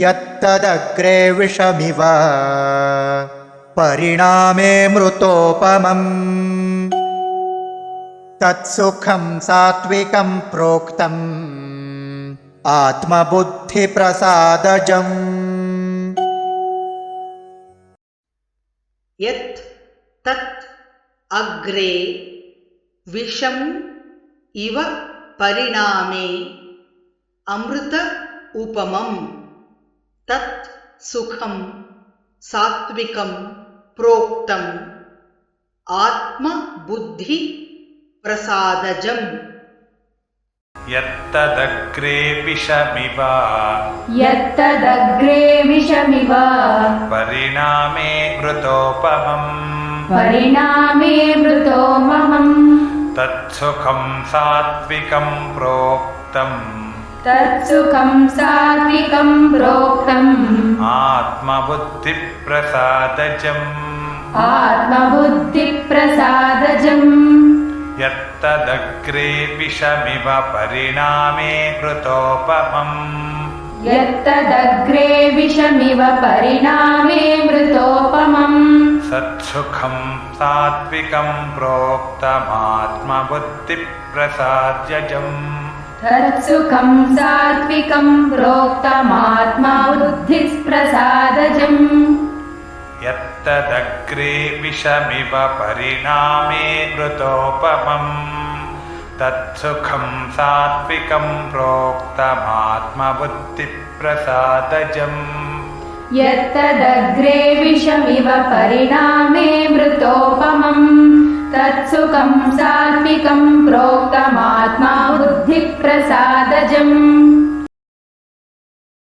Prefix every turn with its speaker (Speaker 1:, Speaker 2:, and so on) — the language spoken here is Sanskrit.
Speaker 1: यत्तदग्रे विषमिव। परिणामे मृतोपमम्। तत्सुखं सात्विकं प्रोक्तम्। आत्मबुद्धिप्रसादजम्।
Speaker 2: यत् तत् अग्रे विषम् इव परिणामे अमृत उपमम् तत् सुखं सात्विकं प्रोक्तम् आत्मबुद्धिप्रसादजम्।
Speaker 3: यत्तदग्रे विषमिव
Speaker 4: यत्तदग्रे विषमिव
Speaker 3: परिणामे मृतोपमम्।
Speaker 4: परिणामे मृतो ममम्
Speaker 3: तत्सुखं सात्विकं प्रोक्तम्।
Speaker 4: तत्सुखं
Speaker 3: आत्मबुद्धिप्रसादजम्
Speaker 4: आत्मबुद्धिप्रसादजम्
Speaker 3: यत्तदग्रे विषमिव परिणामे मृतोपमम्
Speaker 4: यत्तदग्रे विषमिव परिणामे मृतोपमम्
Speaker 3: सत्सुखं सात्विकं प्रोक्तमात्मबुद्धिप्रसाद्यजम्
Speaker 4: तत्सुखं सात्विकं प्रोक्तमात्मा बुद्धिप्रसादजम्
Speaker 3: यत्तदग्रे विषमिव परिणामे मृतोपमम्। तत्सुखं सात्विकं प्रोक्तमात्मबुद्धिप्रसादजम्
Speaker 4: यत्तदग्रे विषमिव परिणामे मृतोपमम्। तत्सुखं सात्विकं प्रोक्तमात्मा बुद्धिप्रसादजम्